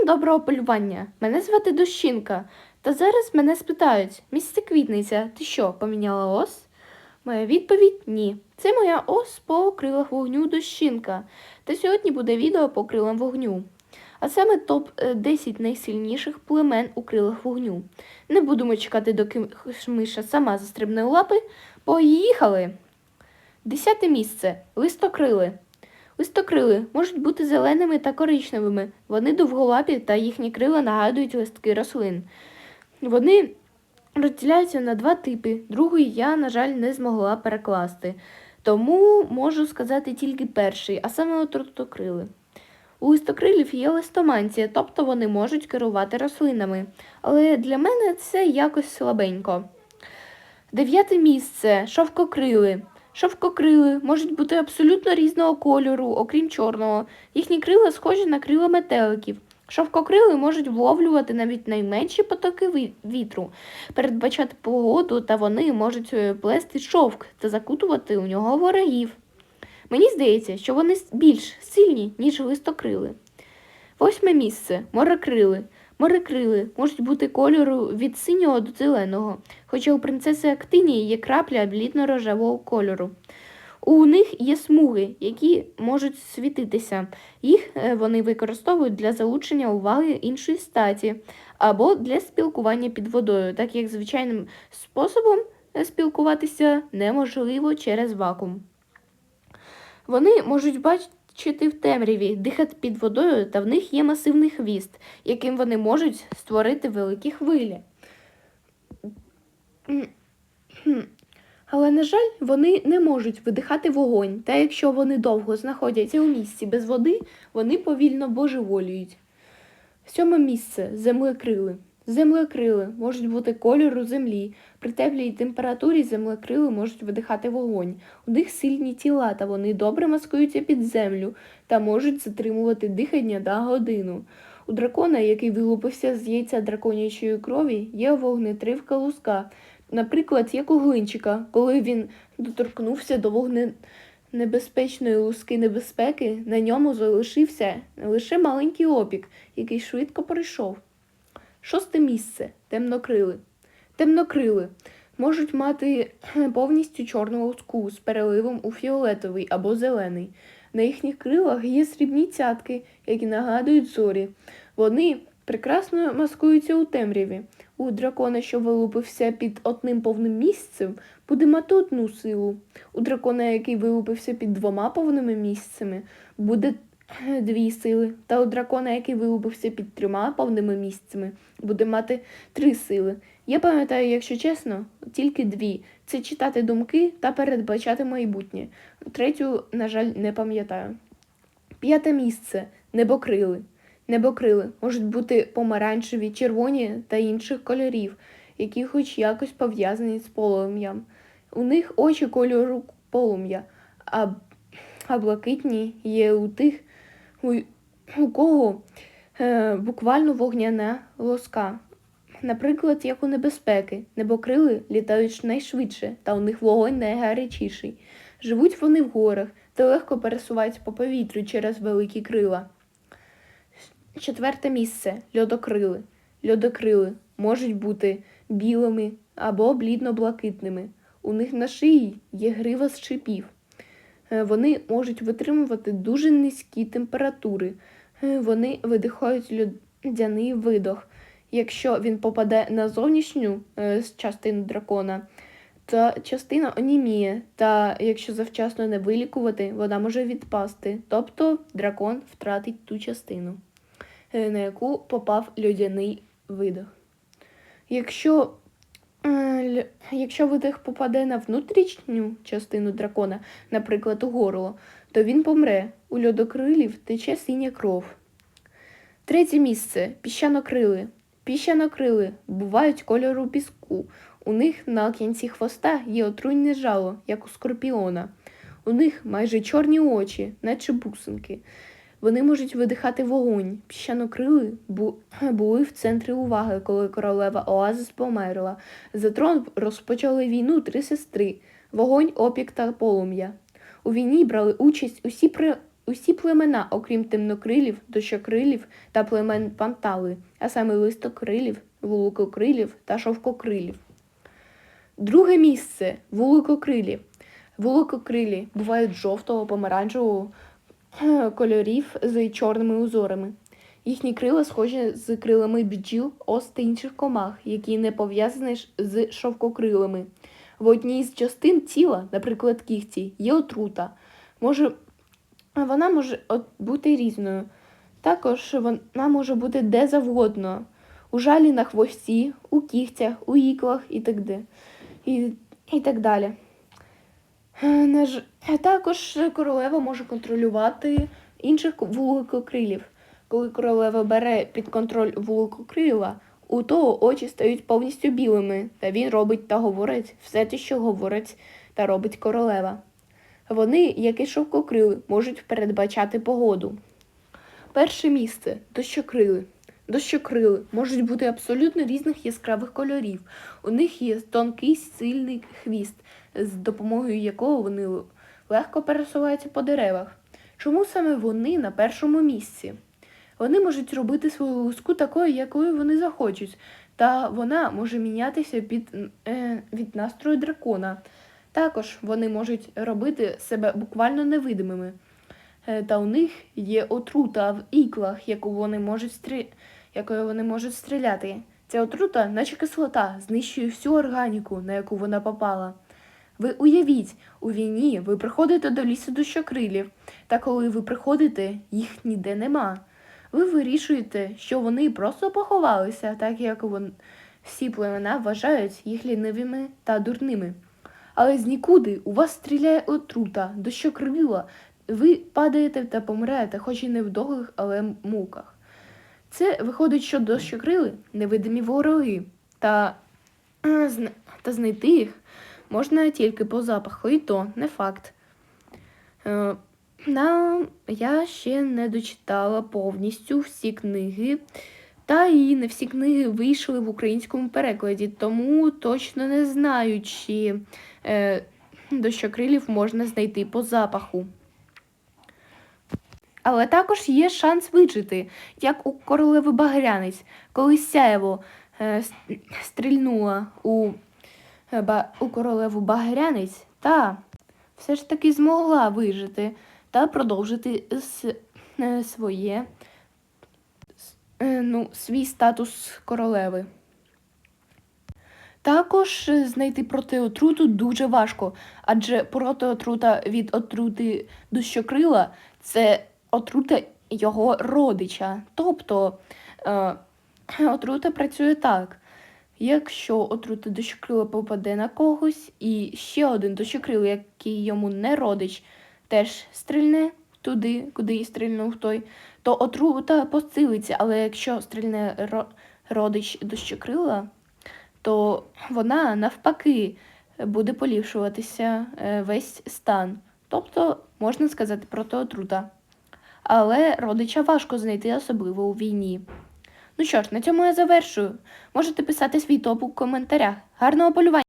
Всім доброго полювання. Мене звати Дощинка. Та зараз мене спитають: місце квітниця, ти що, поміняла ос? Моя відповідь ні. Це моя ос по крилах вогню Дощинка. Та сьогодні буде відео по крилам вогню. А саме топ 10 найсильніших племен у крилах вогню. Не будемо чекати, доки миша сама застрибне у лапи. Поїхали! Десяте місце. Листокрили. Листокрили можуть бути зеленими та коричневими. Вони довголапі та їхні крила нагадують листки рослин. Вони розділяються на два типи. Другий я, на жаль, не змогла перекласти. Тому можу сказати тільки перший, а саме отрутокрили. У листокрилів є листоманція, тобто вони можуть керувати рослинами. Але для мене це якось слабенько. Дев'яте місце шовкокрили. Шовкокрили можуть бути абсолютно різного кольору, окрім чорного. Їхні крила схожі на крила метеликів. Шовкокрили можуть вловлювати навіть найменші потоки вітру, передбачати погоду, та вони можуть е, плести шовк та закутувати у нього ворогів. Мені здається, що вони більш сильні, ніж листокрили. Восьме місце морокрили. Морокрили можуть бути кольору від синього до зеленого, хоча у принцеси Актинії є крапля блідно-рожевого кольору. У них є смуги, які можуть світитися. Їх е, вони використовують для залучення уваги іншої статі або для спілкування під водою, так як звичайним способом е, спілкуватися неможливо через вакуум. Вони можуть бачити в темряві, дихати під водою, та в них є масивний хвіст, яким вони можуть створити великі хвилі. Але, на жаль, вони не можуть видихати вогонь, та якщо вони довго знаходяться у місці без води, вони повільно божеволіють. Сьоме місце землекрили. Землекрили можуть бути кольору землі. При теплій температурі землекрили можуть видихати вогонь. У них сильні тіла, та вони добре маскуються під землю та можуть затримувати дихання на годину. У дракона, який вилупився з яйця драконячої крові, є вогнетривка луска, наприклад, як у глинчика, коли він доторкнувся до вогненебезпечної луски небезпеки, на ньому залишився лише маленький опік, який швидко пройшов. Шосте місце темнокрили. Темнокрили можуть мати повністю чорну луску з переливом у фіолетовий або зелений. На їхніх крилах є срібні цятки, які нагадують зорі. Вони прекрасно маскуються у темряві. У дракона, що вилупився під одним повним місцем, буде мати одну силу. У дракона, який вилупився під двома повними місцями, буде дві сили. Та у дракона, який вилупився під трьома повними місцями, буде мати три сили. Я пам'ятаю, якщо чесно, тільки дві: це читати думки та передбачати майбутнє. Третю, на жаль, не пам'ятаю. П'яте місце небокрили. Небокрили можуть бути помаранчеві, червоні та інших кольорів, які хоч якось пов'язані з полум'ям. У них очі кольору полум'я, а, а блакитні є у тих, у, кого е, буквально вогняна лоска. Наприклад, як у небезпеки, небокрили літають найшвидше, та у них вогонь найгарячіший. Живуть вони в горах та легко пересуваються по повітрю через великі крила. Четверте місце льодокрили. Льодокрили можуть бути білими або блідно-блакитними. У них на шиї є грива з шипів. Е, Вони можуть витримувати дуже низькі температури. Е, Вони видихають льодяний видох. Якщо він попаде на зовнішню е, частину дракона, то частина оніміє, та якщо завчасно не вилікувати, вона може відпасти. Тобто дракон втратить ту частину, на яку попав льодяний видох. Якщо, якщо видих попаде на внутрішню частину дракона, наприклад, у горло, то він помре. У льодокрилів тече синя кров. Третє місце піщанокрили. Піщанокрили бувають кольору піску. У них на кінці хвоста є отруйне жало, як у скорпіона. У них майже чорні очі, наче бусинки. Вони можуть видихати вогонь. Піщанокрили бу- були в центрі уваги, коли королева Оазис померла. За трон розпочали війну три сестри: вогонь, опік та полум'я. У війні брали участь усі при- усі племена, окрім темнокрилів, дощокрилів та племен пантали, а саме листокрилів, вуликокрилів та шовкокрилів. Друге місце вуликокрилі. Вуликокрилі бувають жовтого, помаранчевого кольорів з чорними узорами. Їхні крила схожі з крилами бджіл, ос та інших комах, які не пов'язані з шовкокрилами. В одній з частин тіла, наприклад, кігті, є отрута. Може, вона може бути різною. Також вона може бути де завгодно. У жалі на хвості, у кігтях, у іклах і так, де, і, і так далі. Е, е, Також королева може контролювати інших вуликокрилів. Коли королева бере під контроль вуликокрила, у того очі стають повністю білими, та він робить та говорить все те, що говорить та робить королева. Вони, як і шовкокрили, можуть передбачати погоду. Перше місце дощокрили. Дощокрили можуть бути абсолютно різних яскравих кольорів. У них є тонкий сильний хвіст, з допомогою якого вони легко пересуваються по деревах. Чому саме вони на першому місці? Вони можуть робити свою луску такою, якою вони захочуть, та вона може мінятися під, е, від настрою дракона. Також вони можуть робити себе буквально невидимими. Е, Та у них є отрута в іклах, яку вони можуть стрі... якою вони можуть стріляти. Ця отрута, наче кислота, знищує всю органіку, на яку вона попала. Ви уявіть, у війні ви приходите до лісу дощокрилів, та коли ви приходите, їх ніде нема. Ви вирішуєте, що вони просто поховалися, так як вон... всі племена вважають їх лінивими та дурними. Але з нікуди у вас стріляє отрута, дощокрила, ви падаєте та помираєте, хоч і не в довгих, але муках. Це виходить, що дощокрили невидимі вороги, та, та знайти їх можна тільки по запаху, і то не факт. Е, я ще не дочитала повністю всі книги, та і не всі книги вийшли в українському перекладі, тому точно не знаю, чи е, дощокрилів можна знайти по запаху. Але також є шанс вижити, як у королеви Багрянець, коли сяєво е, стрільнула у, у королеву Багрянець, та все ж таки змогла вижити та продовжити е, своє, е, ну, свій статус королеви. Також знайти протиотруту дуже важко, адже протиотрута від отрути дощокрила це отрута його родича. Тобто е, отрута працює так. Якщо отрута дощокрила попаде на когось, і ще один дощокрил, який йому не родич, теж стрільне туди, куди і стрільнув той, то отрута посилиться. Але якщо стрільне ро- родич дощокрила, то вона навпаки буде поліпшуватися е, весь стан. Тобто, можна сказати, протиотрута. Але родича важко знайти, особливо у війні. Ну що ж, на цьому я завершую. Можете писати свій топ у коментарях. Гарного полювання!